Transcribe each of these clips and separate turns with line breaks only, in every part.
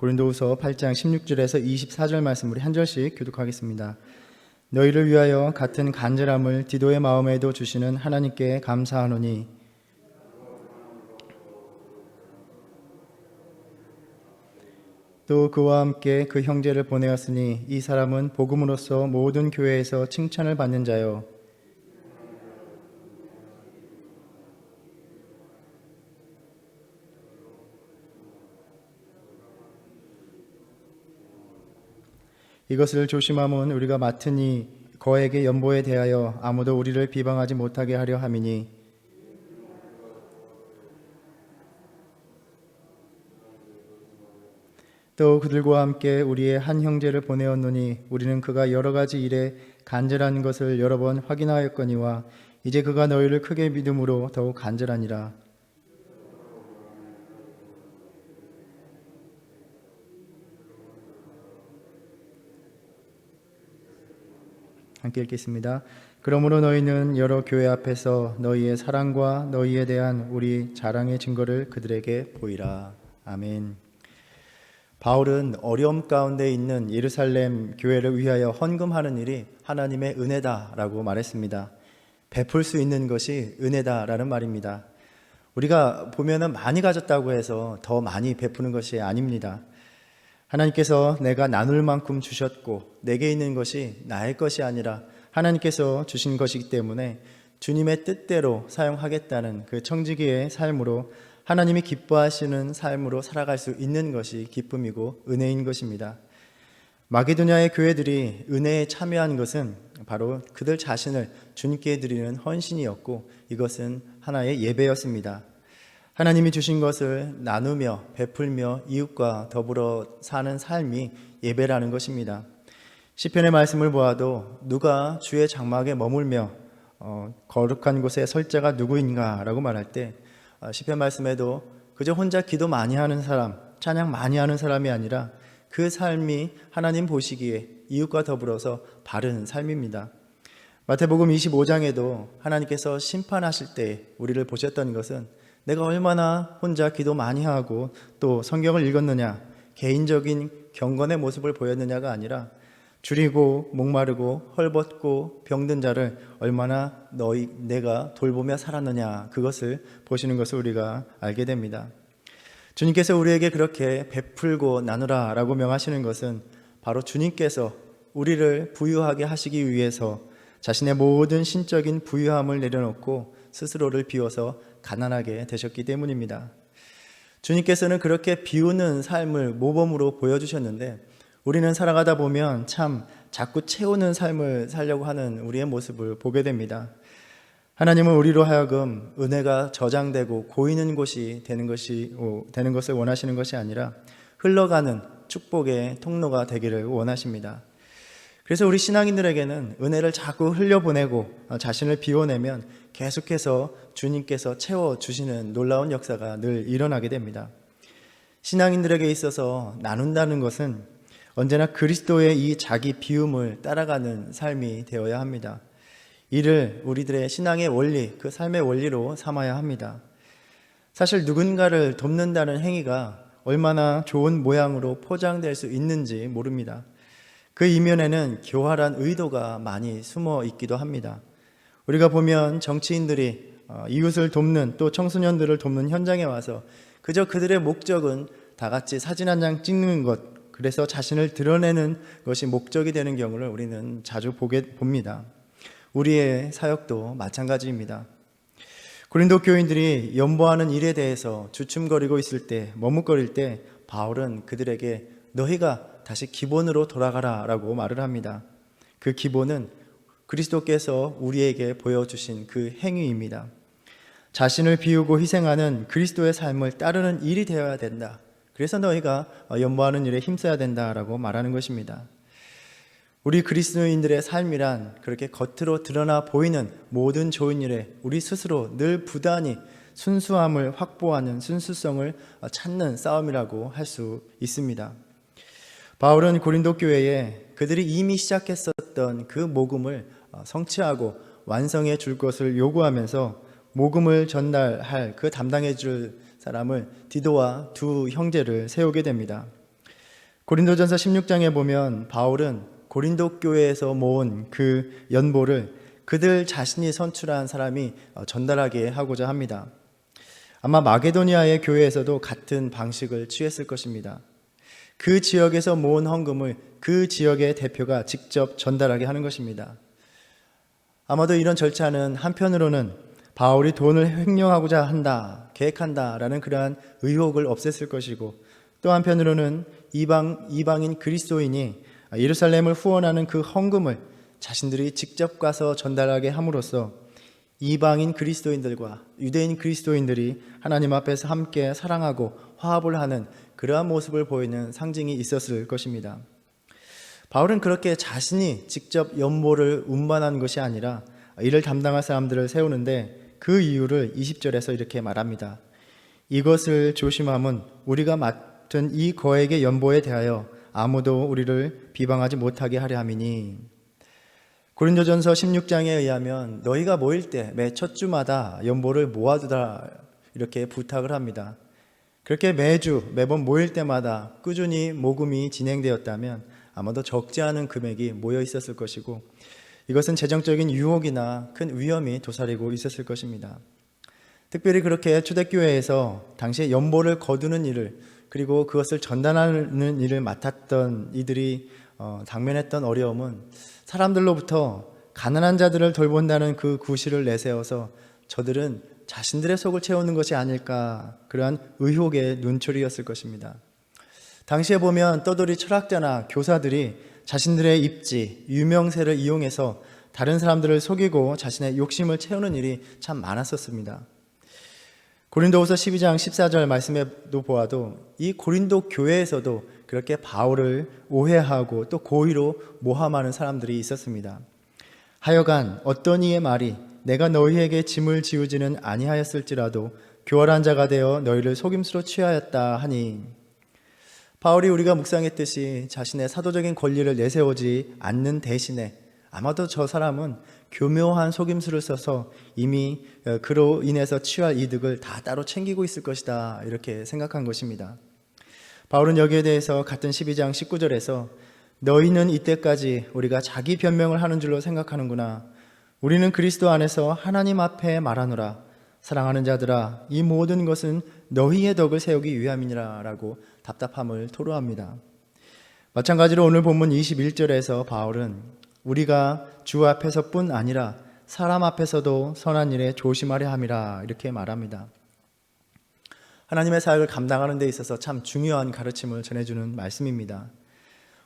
고린도후서 8장 16절에서 24절 말씀 우리 한 절씩 교독하겠습니다. 너희를 위하여 같은 간절함을 디도의 마음에도 주시는 하나님께 감사하노니 또 그와 함께 그 형제를 보내었으니 이 사람은 복음으로써 모든 교회에서 칭찬을 받는 자요 이것을 조심함은 우리가 맡으니 거에게 연보에 대하여 아무도 우리를 비방하지 못하게 하려 함이니. 또 그들과 함께 우리의 한 형제를 보내었노니 우리는 그가 여러 가지 일에 간절한 것을 여러 번 확인하였거니와 이제 그가 너희를 크게 믿음으로 더욱 간절하니라 함께 읽겠습니다. 그러므로 너희는 여러 교회 앞에서 너희의 사랑과 너희에 대한 우리 자랑의 증거를 그들에게 보이라. 아멘. 바울은 어려움 가운데 있는 예루살렘 교회를 위하여 헌금하는 일이 하나님의 은혜다라고 말했습니다. 베풀 수 있는 것이 은혜다라는 말입니다. 우리가 보면은 많이 가졌다고 해서 더 많이 베푸는 것이 아닙니다. 하나님께서 내가 나눌 만큼 주셨고 내게 있는 것이 나의 것이 아니라 하나님께서 주신 것이기 때문에 주님의 뜻대로 사용하겠다는 그 청지기의 삶으로 하나님이 기뻐하시는 삶으로 살아갈 수 있는 것이 기쁨이고 은혜인 것입니다. 마게도냐의 교회들이 은혜에 참여한 것은 바로 그들 자신을 주님께 드리는 헌신이었고 이것은 하나의 예배였습니다. 하나님이 주신 것을 나누며 베풀며 이웃과 더불어 사는 삶이 예배라는 것입니다. 시편의 말씀을 보아도 누가 주의 장막에 머물며 어, 거룩한 곳에 설 자가 누구인가라고 말할 때 어, 시편 말씀에도 그저 혼자 기도 많이 하는 사람, 찬양 많이 하는 사람이 아니라 그 삶이 하나님 보시기에 이웃과 더불어서 바른 삶입니다. 마태복음 25장에도 하나님께서 심판하실 때 우리를 보셨던 것은 내가 얼마나 혼자 기도 많이 하고 또 성경을 읽었느냐, 개인적인 경건의 모습을 보였느냐가 아니라 줄이고 목마르고 헐벗고 병든 자를 얼마나 너희 내가 돌보며 살았느냐 그것을 보시는 것을 우리가 알게 됩니다. 주님께서 우리에게 그렇게 베풀고 나누라라고 명하시는 것은 바로 주님께서 우리를 부유하게 하시기 위해서 자신의 모든 신적인 부유함을 내려놓고 스스로를 비워서 가난하게 되셨기 때문입니다. 주님께서는 그렇게 비우는 삶을 모범으로 보여주셨는데 우리는 살아가다 보면 참 자꾸 채우는 삶을 살려고 하는 우리의 모습을 보게 됩니다. 하나님은 우리로 하여금 은혜가 저장되고 고이는 곳이 되는 것이 되는 것을 원하시는 것이 아니라 흘러가는 축복의 통로가 되기를 원하십니다. 그래서 우리 신앙인들에게는 은혜를 자꾸 흘려보내고 자신을 비워내면 계속해서 주님께서 채워주시는 놀라운 역사가 늘 일어나게 됩니다. 신앙인들에게 있어서 나눈다는 것은 언제나 그리스도의 이 자기 비움을 따라가는 삶이 되어야 합니다. 이를 우리들의 신앙의 원리, 그 삶의 원리로 삼아야 합니다. 사실 누군가를 돕는다는 행위가 얼마나 좋은 모양으로 포장될 수 있는지 모릅니다. 그 이면에는 교활한 의도가 많이 숨어 있기도 합니다. 우리가 보면 정치인들이 어, 이웃을 돕는 또 청소년들을 돕는 현장에 와서 그저 그들의 목적은 다 같이 사진 한 장 찍는 것, 그래서 자신을 드러내는 것이 목적이 되는 경우를 우리는 자주 보게 봅니다. 우리의 사역도 마찬가지입니다. 고린도 교인들이 연보하는 일에 대해서 주춤거리고 있을 때, 머뭇거릴 때 바울은 그들에게 너희가 다시 기본으로 돌아가라 라고 말을 합니다. 그 기본은 그리스도께서 우리에게 보여주신 그 행위입니다. 자신을 비우고 희생하는 그리스도의 삶을 따르는 일이 되어야 된다. 그래서 너희가 연보하는 일에 힘써야 된다라고 말하는 것입니다. 우리 그리스도인들의 삶이란 그렇게 겉으로 드러나 보이는 모든 좋은 일에 우리 스스로 늘 부단히 순수함을 확보하는 순수성을 찾는 싸움이라고 할 수 있습니다. 바울은 고린도 교회에 그들이 이미 시작했었던 그 모금을 성취하고 완성해 줄 것을 요구하면서 모금을 전달할 그 담당해 줄 사람을 디도와 두 형제를 세우게 됩니다. 고린도전서 16장에 보면 바울은 고린도 교회에서 모은 그 연보를 그들 자신이 선출한 사람이 어, 전달하게 하고자 합니다. 아마 마게도니아의 교회에서도 같은 방식을 취했을 것입니다. 그 지역에서 모은 헌금을 그 지역의 대표가 직접 전달하게 하는 것입니다. 아마도 이런 절차는 한편으로는 바울이 돈을 횡령하고자 한다, 계획한다라는 그러한 의혹을 없앴을 것이고 또 한편으로는 이방 이방인 그리스도인이 예루살렘을 후원하는 그 헌금을 자신들이 직접 가서 전달하게 함으로써 이방인 그리스도인들과 유대인 그리스도인들이 하나님 앞에서 함께 사랑하고 화합을 하는 그러한 모습을 보이는 상징이 있었을 것입니다. 바울은 그렇게 자신이 직접 연보를 운반한 것이 아니라 이를 담당할 사람들을 세우는데 그 이유를 20절에서 이렇게 말합니다. 이것을 조심함은 우리가 맡은 이 거액의 연보에 대하여 아무도 우리를 비방하지 못하게 하려 함이니 고린도전서 16장에 의하면 너희가 모일 때 매 첫 주마다 연보를 모아두라 이렇게 부탁을 합니다. 그렇게 매주 매번 모일 때마다 꾸준히 모금이 진행되었다면 아마도 적지 않은 금액이 모여 있었을 것이고 이것은 재정적인 유혹이나 큰 위험이 도사리고 있었을 것입니다. 특별히 그렇게 초대교회에서 당시에 연보를 거두는 일을 그리고 그것을 전달하는 일을 맡았던 이들이 어, 당면했던 어려움은 사람들로부터 가난한 자들을 돌본다는 그 구실을 내세워서 저들은 자신들의 속을 채우는 것이 아닐까 그러한 의혹의 눈초리였을 것입니다. 당시에 보면 떠돌이 철학자나 교사들이 자신들의 입지, 유명세를 이용해서 다른 사람들을 속이고 자신의 욕심을 채우는 일이 참 많았었습니다. 고린도후서 12장 14절 말씀에도 보아도 이 고린도 교회에서도 그렇게 바울을 오해하고 또 고의로 모함하는 사람들이 있었습니다. 하여간 어떤 이의 말이 내가 너희에게 짐을 지우지는 아니하였을지라도 교활한 자가 되어 너희를 속임수로 취하였다 하니 바울이 우리가 묵상했듯이 자신의 사도적인 권리를 내세우지 않는 대신에 아마도 저 사람은 교묘한 속임수를 써서 이미 어, 그로 인해서 취할 이득을 다 따로 챙기고 있을 것이다 이렇게 생각한 것입니다. 바울은 여기에 대해서 같은 12장 19절에서 너희는 이때까지 우리가 자기 변명을 하는 줄로 생각하는구나. 우리는 그리스도 안에서 하나님 앞에 말하노라. 사랑하는 자들아, 이 모든 것은 너희의 덕을 세우기 위함이니라라고 답답함을 토로합니다. 마찬가지로 오늘 본문 21절에서 바울은 우리가 주 앞에서뿐 아니라 사람 앞에서도 선한 일에 조심하려 함이라 이렇게 말합니다. 하나님의 사역을 감당하는 데 있어서 참 중요한 가르침을 전해주는 말씀입니다.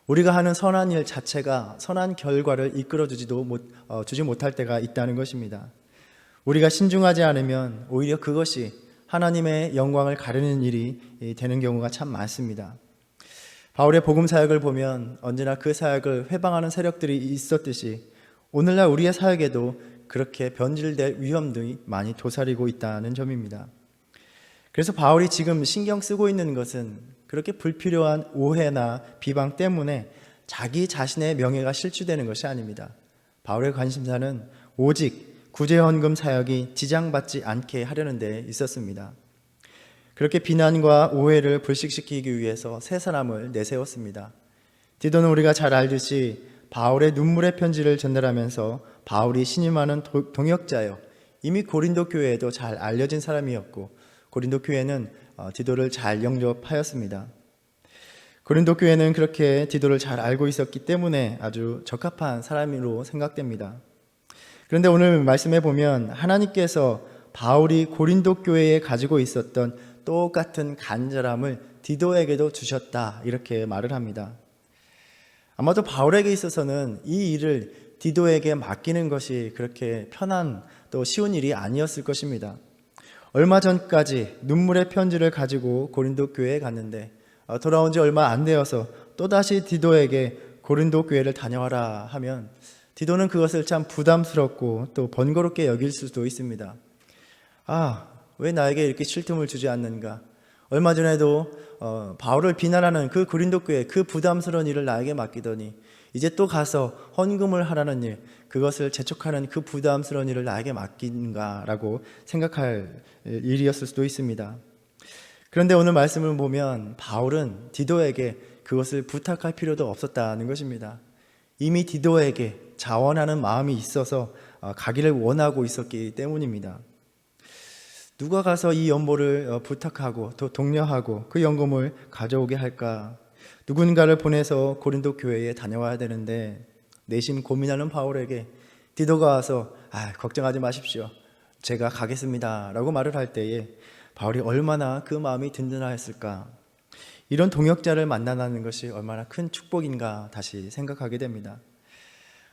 우리가 하는 선한 일 자체가 선한 결과를 이끌어주지도 못, 어, 주지 못할 때가 있다는 것입니다. 우리가 신중하지 않으면 오히려 그것이 하나님의 영광을 가르는 일이 되는 경우가 참 많습니다. 바울의 복음 사역을 보면 언제나 그 사역을 회방하는 세력들이 있었듯이 오늘날 우리의 사역에도 그렇게 변질될 위험들이 많이 도사리고 있다는 점입니다. 그래서 바울이 지금 신경 쓰고 있는 것은 그렇게 불필요한 오해나 비방 때문에 자기 자신의 명예가 실추되는 것이 아닙니다. 바울의 관심사는 오직 구제헌금 사역이 지장받지 않게 하려는 데 있었습니다. 그렇게 비난과 오해를 불식시키기 위해서 세 사람을 내세웠습니다. 디도는 우리가 잘 알듯이 바울의 눈물의 편지를 전달하면서 바울이 신임하는 동역자요. 이미 고린도 교회에도 잘 알려진 사람이었고 고린도 교회는 어, 디도를 잘 영접하였습니다. 고린도 교회는 그렇게 디도를 잘 알고 있었기 때문에 아주 적합한 사람으로 생각됩니다. 그런데 오늘 말씀해 보면 하나님께서 바울이 고린도 교회에 가지고 있었던 똑같은 간절함을 디도에게도 주셨다. 이렇게 말을 합니다. 아마도 바울에게 있어서는 이 일을 디도에게 맡기는 것이 그렇게 편한 또 쉬운 일이 아니었을 것입니다. 얼마 전까지 눈물의 편지를 가지고 고린도 교회에 갔는데 어, 돌아온 지 얼마 안 되어서 또다시 디도에게 고린도 교회를 다녀와라 하면 디도는 그것을 참 부담스럽고 또 번거롭게 여길 수도 있습니다. 아, 왜 나에게 이렇게 쉴 틈을 주지 않는가? 얼마 전에도 어, 바울을 비난하는 그 고린도 교회 그 부담스러운 일을 나에게 맡기더니 이제 또 가서 헌금을 하라는 일, 그것을 재촉하는 그 부담스러운 일을 나에게 맡긴가라고 생각할 일이었을 수도 있습니다. 그런데 오늘 말씀을 보면 바울은 디도에게 그것을 부탁할 필요도 없었다는 것입니다. 이미 디도에게 자원하는 마음이 있어서 어, 가기를 원하고 있었기 때문입니다. 누가 가서 이 연보를 어, 부탁하고 또 독려하고 그 연금을 가져오게 할까? 누군가를 보내서 고린도 교회에 다녀와야 되는데 내심 고민하는 바울에게 디도가 와서 아, 걱정하지 마십시오. 제가 가겠습니다 라고 말을 할 때에 바울이 얼마나 그 마음이 든든하였을까? 이런 동역자를 만나는 것이 얼마나 큰 축복인가 다시 생각하게 됩니다.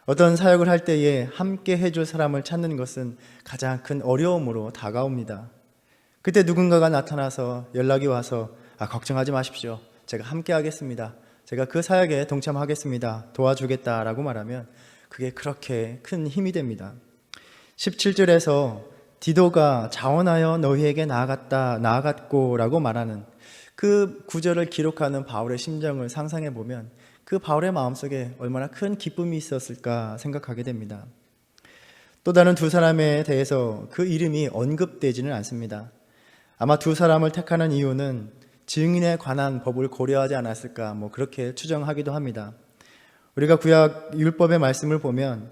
어떤 사역을 할 때에 함께 해줄 사람을 찾는 것은 가장 큰 어려움으로 다가옵니다. 그때 누군가가 나타나서 연락이 와서 아, 걱정하지 마십시오. 제가 함께 하겠습니다. 제가 그 사역에 동참하겠습니다. 도와주겠다라고 말하면 그게 그렇게 큰 힘이 됩니다. 17절에서 디도가 자원하여 너희에게 나아갔다 나아갔고라고 말하는 그 구절을 기록하는 바울의 심정을 상상해 보면 그 바울의 마음속에 얼마나 큰 기쁨이 있었을까 생각하게 됩니다. 또 다른 두 사람에 대해서 그 이름이 언급되지는 않습니다. 아마 두 사람을 택하는 이유는 증인에 관한 법을 고려하지 않았을까 뭐 그렇게 추정하기도 합니다. 우리가 구약 율법의 말씀을 보면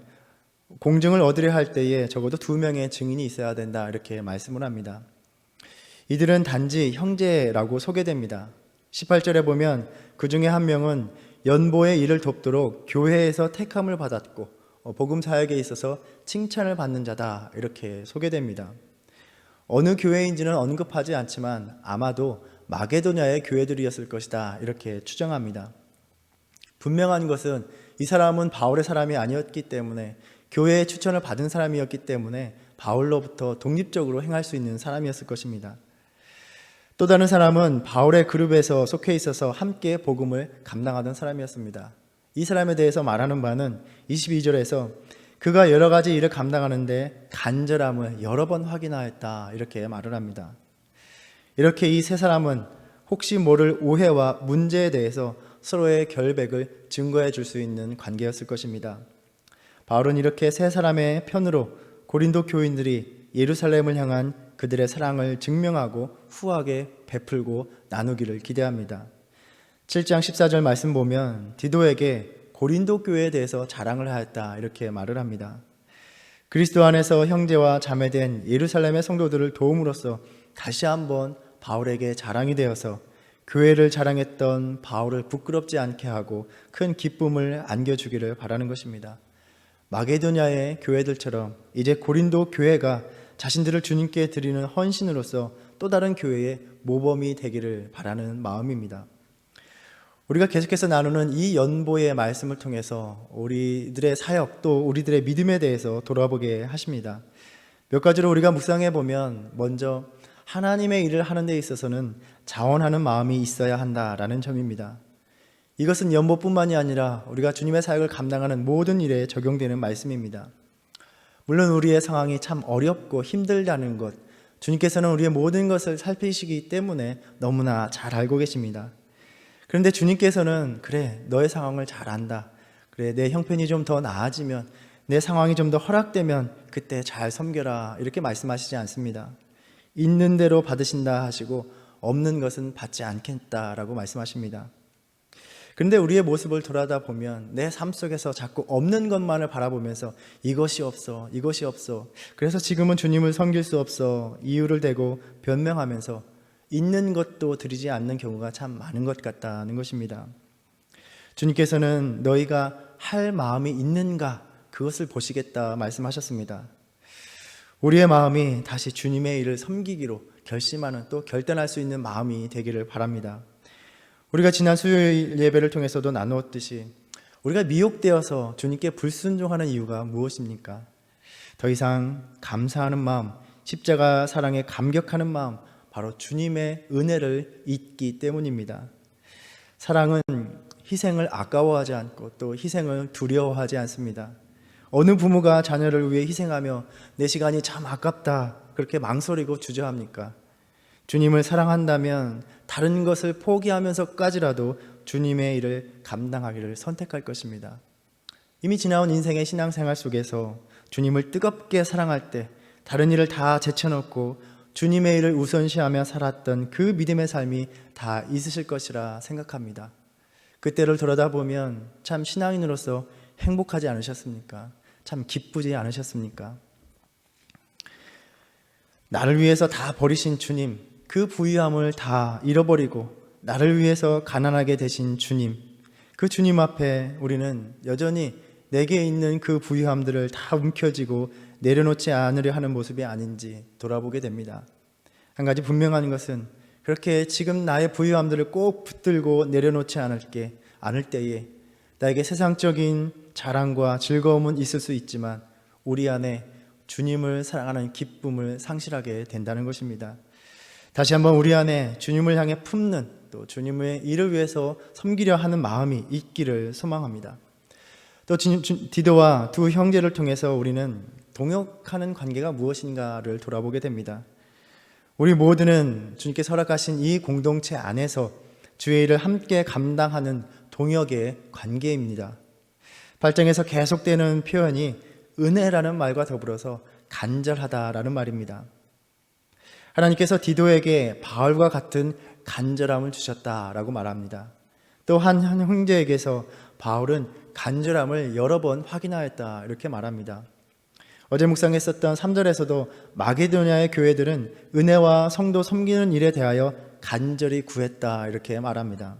공증을 얻으려 할 때에 적어도 두 명의 증인이 있어야 된다 이렇게 말씀을 합니다. 이들은 단지 형제라고 소개됩니다. 18절에 보면 그 중에 한 명은 연보의 일을 돕도록 교회에서 택함을 받았고 어, 복음 사역에 있어서 칭찬을 받는 자다 이렇게 소개됩니다. 어느 교회인지는 언급하지 않지만 아마도 마게도냐의 교회들이었을 것이다 이렇게 추정합니다. 분명한 것은 이 사람은 바울의 사람이 아니었기 때문에 교회의 추천을 받은 사람이었기 때문에 바울로부터 독립적으로 행할 수 있는 사람이었을 것입니다. 또 다른 사람은 바울의 그룹에서 속해 있어서 함께 복음을 감당하던 사람이었습니다. 이 사람에 대해서 말하는 바는 22절에서 그가 여러 가지 일을 감당하는데 간절함을 여러 번 확인하였다 이렇게 말을 합니다. 이렇게 이 세 사람은 혹시 모를 오해와 문제에 대해서 서로의 결백을 증거해 줄 수 있는 관계였을 것입니다. 바울은 이렇게 세 사람의 편으로 고린도 교인들이 예루살렘을 향한 그들의 사랑을 증명하고 후하게 베풀고 나누기를 기대합니다. 7장 14절 말씀 보면 디도에게 고린도 교회에 대해서 자랑을 하였다 이렇게 말을 합니다. 그리스도 안에서 형제와 자매된 예루살렘의 성도들을 도움으로써 다시 한번 바울에게 자랑이 되어서 교회를 자랑했던 바울을 부끄럽지 않게 하고 큰 기쁨을 안겨주기를 바라는 것입니다. 마게도냐의 교회들처럼 이제 고린도 교회가 자신들을 주님께 드리는 헌신으로서 또 다른 교회의 모범이 되기를 바라는 마음입니다. 우리가 계속해서 나누는 이 연보의 말씀을 통해서 우리들의 사역 또 우리들의 믿음에 대해서 돌아보게 하십니다. 몇 가지로 우리가 묵상해 보면 먼저 하나님의 일을 하는 데 있어서는 자원하는 마음이 있어야 한다라는 점입니다. 이것은 연보뿐만이 아니라 우리가 주님의 사역을 감당하는 모든 일에 적용되는 말씀입니다. 물론 우리의 상황이 참 어렵고 힘들다는 것, 주님께서는 우리의 모든 것을 살피시기 때문에 너무나 잘 알고 계십니다. 그런데 주님께서는 그래, 너의 상황을 잘 안다. 그래, 내 형편이 좀 더 나아지면, 내 상황이 좀 더 허락되면 그때 잘 섬겨라. 이렇게 말씀하시지 않습니다. 있는 대로 받으신다 하시고, 없는 것은 받지 않겠다라고 말씀하십니다. 그런데 우리의 모습을 돌아다 보면 내 삶 속에서 자꾸 없는 것만을 바라보면서 이것이 없어, 이것이 없어. 그래서 지금은 주님을 섬길 수 없어. 이유를 대고 변명하면서 있는 것도 드리지 않는 경우가 참 많은 것 같다는 것입니다. 주님께서는 너희가 할 마음이 있는가 그것을 보시겠다 말씀하셨습니다. 우리의 마음이 다시 주님의 일을 섬기기로 결심하는 또 결단할 수 있는 마음이 되기를 바랍니다. 우리가 지난 수요일 예배를 통해서도 나누었듯이 우리가 미혹되어서 주님께 불순종하는 이유가 무엇입니까? 더 이상 감사하는 마음, 십자가 사랑에 감격하는 마음, 바로 주님의 은혜를 잊기 때문입니다. 사랑은 희생을 아까워하지 않고 또 희생을 두려워하지 않습니다. 어느 부모가 자녀를 위해 희생하며 내 시간이 참 아깝다 그렇게 망설이고 주저합니까? 주님을 사랑한다면 다른 것을 포기하면서까지라도 주님의 일을 감당하기를 선택할 것입니다. 이미 지나온 인생의 신앙생활 속에서 주님을 뜨겁게 사랑할 때 다른 일을 다 제쳐놓고 주님의 일을 우선시하며 살았던 그 믿음의 삶이 다 있으실 것이라 생각합니다. 그때를 돌아다 보면 참 신앙인으로서 행복하지 않으셨습니까? 참 기쁘지 않으셨습니까? 나를 위해서 다 버리신 주님, 그 부유함을 다 잃어버리고 나를 위해서 가난하게 되신 주님, 그 주님 앞에 우리는 여전히 내게 있는 그 부유함들을 다 움켜쥐고 내려놓지 않으려 하는 모습이 아닌지 돌아보게 됩니다. 한 가지 분명한 것은 그렇게 지금 나의 부유함들을 꼭 붙들고 내려놓지 않을 게 않을 때에 나에게 세상적인 자랑과 즐거움은 있을 수 있지만 우리 안에 주님을 사랑하는 기쁨을 상실하게 된다는 것입니다. 다시 한번 우리 안에 주님을 향해 품는 또 주님의 일을 위해서 섬기려 하는 마음이 있기를 소망합니다. 또 디도와 두 형제를 통해서 우리는 동역하는 관계가 무엇인가를 돌아보게 됩니다. 우리 모두는 주님께 허락하신 이 공동체 안에서 주의 일을 함께 감당하는 동역의 관계입니다. 8장에서 계속되는 표현이 은혜라는 말과 더불어서 간절하다라는 말입니다. 하나님께서 디도에게 바울과 같은 간절함을 주셨다라고 말합니다. 또한 형제에게서 바울은 간절함을 여러 번 확인하였다 이렇게 말합니다. 어제 묵상했었던 3절에서도 마게도냐의 교회들은 은혜와 성도 섬기는 일에 대하여 간절히 구했다 이렇게 말합니다.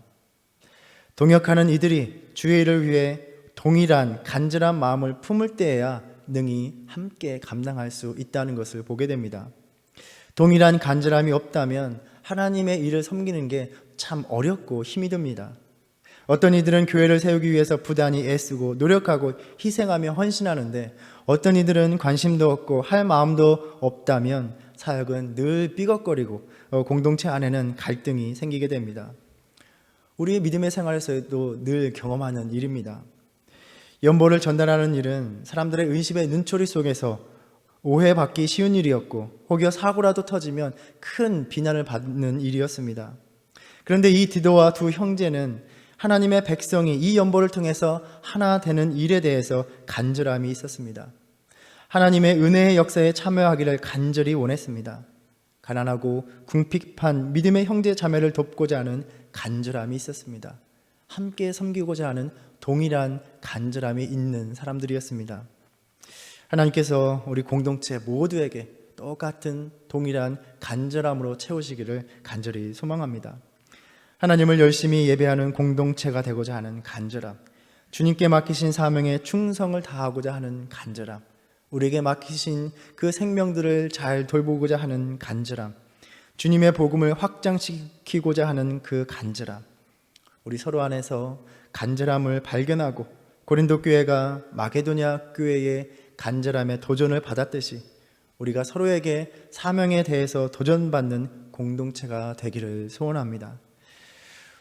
동역하는 이들이 주의 일을 위해 동일한 간절한 마음을 품을 때에야 능히 함께 감당할 수 있다는 것을 보게 됩니다. 동일한 간절함이 없다면 하나님의 일을 섬기는 게 참 어렵고 힘이 듭니다. 어떤 이들은 교회를 세우기 위해서 부단히 애쓰고 노력하고 희생하며 헌신하는데 어떤 이들은 관심도 없고 할 마음도 없다면 사역은 늘 삐걱거리고 어, 공동체 안에는 갈등이 생기게 됩니다. 우리의 믿음의 생활에서도 늘 경험하는 일입니다. 연보를 전달하는 일은 사람들의 의심의 눈초리 속에서 오해받기 쉬운 일이었고 혹여 사고라도 터지면 큰 비난을 받는 일이었습니다. 그런데 이 디도와 두 형제는 하나님의 백성이 이 연보를 통해서 하나 되는 일에 대해서 간절함이 있었습니다. 하나님의 은혜의 역사에 참여하기를 간절히 원했습니다. 가난하고 궁핍한 믿음의 형제 자매를 돕고자 하는 간절함이 있었습니다. 함께 섬기고자 하는 동일한 간절함이 있는 사람들이었습니다. 하나님께서 우리 공동체 모두에게 똑같은 동일한 간절함으로 채우시기를 간절히 소망합니다. 하나님을 열심히 예배하는 공동체가 되고자 하는 간절함, 주님께 맡기신 사명에 충성을 다하고자 하는 간절함, 우리에게 맡기신 그 생명들을 잘 돌보고자 하는 간절함, 주님의 복음을 확장시키고자 하는 그 간절함, 우리 서로 안에서 간절함을 발견하고 고린도 교회가 마게도냐 교회의 간절함에 도전을 받았듯이 우리가 서로에게 사명에 대해서 도전받는 공동체가 되기를 소원합니다.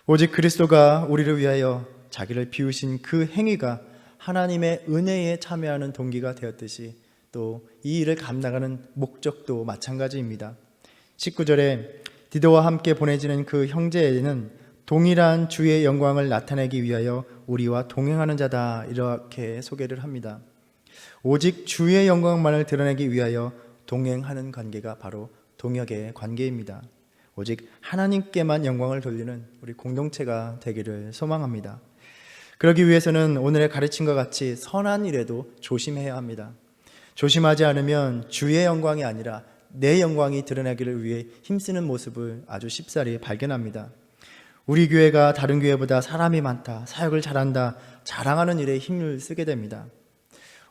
오직 그리스도가 우리를 위하여 자기를 비우신 그 행위가 하나님의 은혜에 참여하는 동기가 되었듯이 또 이 일을 감당하는 목적도 마찬가지입니다. 19절에 디도와 함께 보내지는 그 형제에는 동일한 주의 영광을 나타내기 위하여 우리와 동행하는 자다 이렇게 소개를 합니다. 오직 주의 영광만을 드러내기 위하여 동행하는 관계가 바로 동역의 관계입니다. 오직 하나님께만 영광을 돌리는 우리 공동체가 되기를 소망합니다. 그러기 위해서는 오늘의 가르침과 같이 선한 일에도 조심해야 합니다. 조심하지 않으면 주의 영광이 아니라 내 영광이 드러나기를 위해 힘쓰는 모습을 아주 쉽사리 발견합니다. 우리 교회가 다른 교회보다 사람이 많다, 사역을 잘한다, 자랑하는 일에 힘을 쓰게 됩니다.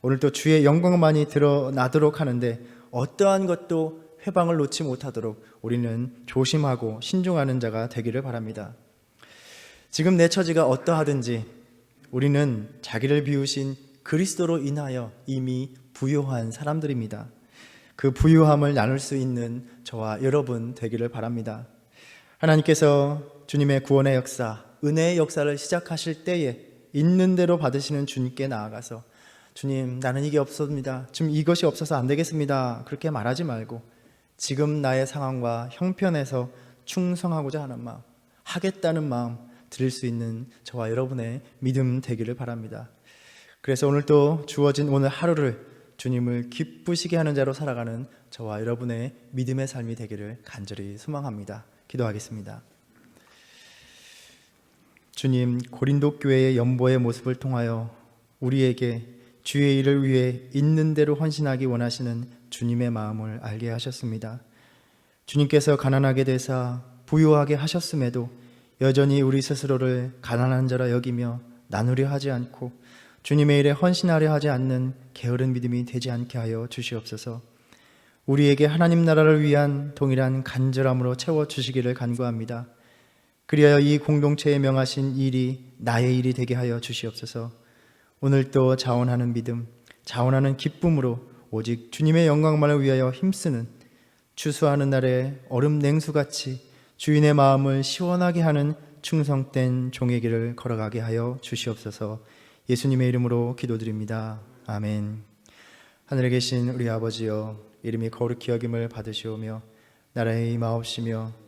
오늘 또 주의 영광만이 드러나도록 하는데 어떠한 것도 회방을 놓지 못하도록 우리는 조심하고 신중하는 자가 되기를 바랍니다. 지금 내 처지가 어떠하든지 우리는 자기를 비우신 그리스도로 인하여 이미 부요한 사람들입니다. 그 부유함을 나눌 수 있는 저와 여러분 되기를 바랍니다. 하나님께서 주님의 구원의 역사, 은혜의 역사를 시작하실 때에 있는 대로 받으시는 주님께 나아가서 주님, 나는 이게 없습니다. 지금 이것이 없어서 안 되겠습니다. 그렇게 말하지 말고 지금 나의 상황과 형편에서 충성하고자 하는 마음, 하겠다는 마음 드릴 수 있는 저와 여러분의 믿음 되기를 바랍니다. 그래서 오늘 또 주어진 오늘 하루를 주님을 기쁘시게 하는 자로 살아가는 저와 여러분의 믿음의 삶이 되기를 간절히 소망합니다. 기도하겠습니다. 주님 고린도 교회의 연보의 모습을 통하여 우리에게 주의 일을 위해 있는 대로 헌신하기 원하시는 주님의 마음을 알게 하셨습니다. 주님께서 가난하게 되사 부유하게 하셨음에도 여전히 우리 스스로를 가난한 자라 여기며 나누려 하지 않고 주님의 일에 헌신하려 하지 않는 게으른 믿음이 되지 않게 하여 주시옵소서. 우리에게 하나님 나라를 위한 동일한 간절함으로 채워 주시기를 간구합니다. 그리하여 이 공동체에 명하신 일이 나의 일이 되게 하여 주시옵소서. 오늘도 자원하는 믿음, 자원하는 기쁨으로 오직 주님의 영광만을 위하여 힘쓰는 추수하는 날에 얼음 냉수같이 주인의 마음을 시원하게 하는 충성된 종의 길을 걸어가게 하여 주시옵소서. 예수님의 이름으로 기도드립니다. 아멘. 하늘에 계신 우리 아버지여 이름이 거룩히 여김을 받으시오며 나라의 임하옵시며